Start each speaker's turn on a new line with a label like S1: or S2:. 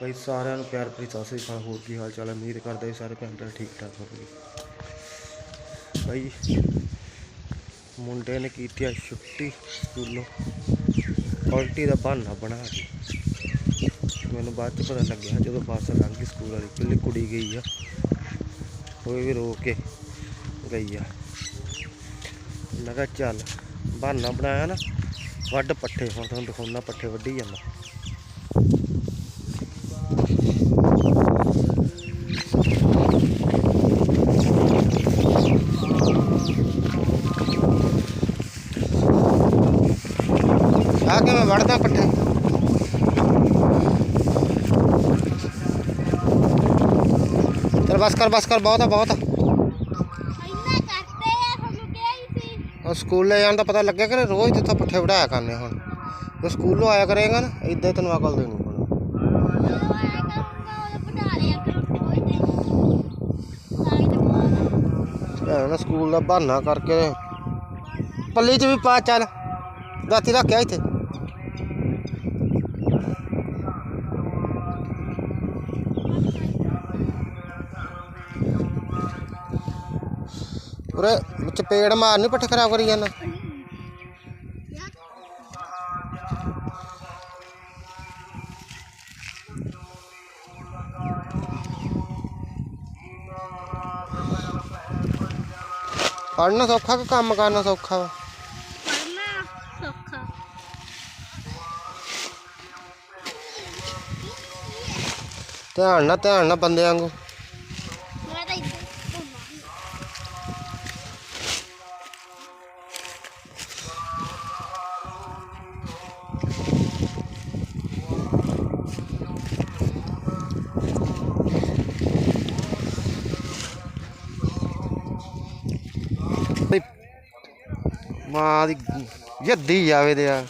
S1: ਬਾਈ ਸਾਰਿਆਂ ਨੂੰ ਪਿਆਰ ਭਰੀ ਸਤਿ ਸ੍ਰੀ ਅਕਾਲ, ਹੋਰ ਕੀ ਹਾਲ ਚਾਲ ਹੈ? ਉਮੀਦ ਕਰਦਾ ਹਾਂ ਸਾਰੇ ਭੈਣ ਭਰਾ ਠੀਕ ਠਾਕ ਹੋਣਗੇ ਬਾਈ, ਮੁੰਡੇ ਨੇ ਕੀਤੀ ਆ ਛੁੱਟੀ ਸਕੂਲੋਂ। ਉਲਟੀ ਦਾ ਬਹਾਨਾ ਬਣਾ ਕੇ। ਮੈਨੂੰ ਬਾਅਦ ਚ ਪਤਾ ਲੱਗਿਆ ਜਦੋਂ ਬੱਸ ਲੰਘ ਗਈ ਸਕੂਲ ਵਾਲੀ ਪਹਿਲੇ ਕੁੜੀ ਗਈ ਆ। ਉਹ ਵੀ ਰੋ ਕੇ ਗਈ ਆ। ਮੈਂ ਕਿਹਾ ਚੱਲ, ਬਹਾਨਾ ਬਣਾਇਆ ਨਾ ਵੱਡ ਪੱਠੇ, ਹੁਣ ਤੁਹਾਨੂੰ ਦਿਖਾਉਣਾ ਪੱਠੇ ਵੱਢੀ ਜਾਂਦਾ ਕੇ ਮੈਂ ਵੜਦਾ ਪੱਠੇ ਚਲ ਬਸ ਕਰ ਬਸ ਕਰ ਬਹੁਤ ਆ ਬਹੁਤ ਆ
S2: ਇੰਨਾ ਕਰਦੇ ਆ ਤੁਹਾਨੂੰ ਕਿਹਾ ਹੀ ਸੀ
S1: ਉਹ ਸਕੂਲੇ ਜਾਣ ਦਾ ਪਤਾ ਲੱਗਿਆ ਕਿ ਰੋਜ਼ ਜਿੱਥੋਂ ਪੱਠੇ ਵੜਾਇਆ ਕਰਨੇ ਹੁਣ ਜੇ ਸਕੂਲੋਂ ਆਇਆ ਕਰੇਗਾ ਨਾ ਇਦਾਂ ਤੈਨੂੰ ਅਕਲ ਦੇਣੀ ਹੁਣ
S2: ਉਹ ਆਇਆ ਕਰੂੰਗਾ ਉਹ ਬਣਾ
S1: ਉਰੇ ਵਿੱਚ ਪੇੜ ਮਾਰਨੀ ਪੱਠੇ ਖਰਾਬ ਕਰੀ ਜਾਂਦਾ ਪੜ੍ਹਨਾ ਸੌਖਾ ਕਿ ਕੰਮ ਕਰਨਾ ਸੌਖਾ ਵਾ?
S2: ਪੜਨਾ ਸੌਖਾ।
S1: ਧਿਆਨ ਨਾਲ ਧਿਆਨ ਨਾਲ ਬੰਦੇ ਵਾਂਗੂ। ਮਾਂ ਦੀ ਜੱਦੀ ਜਾਵੇ ਤੇ ਆ।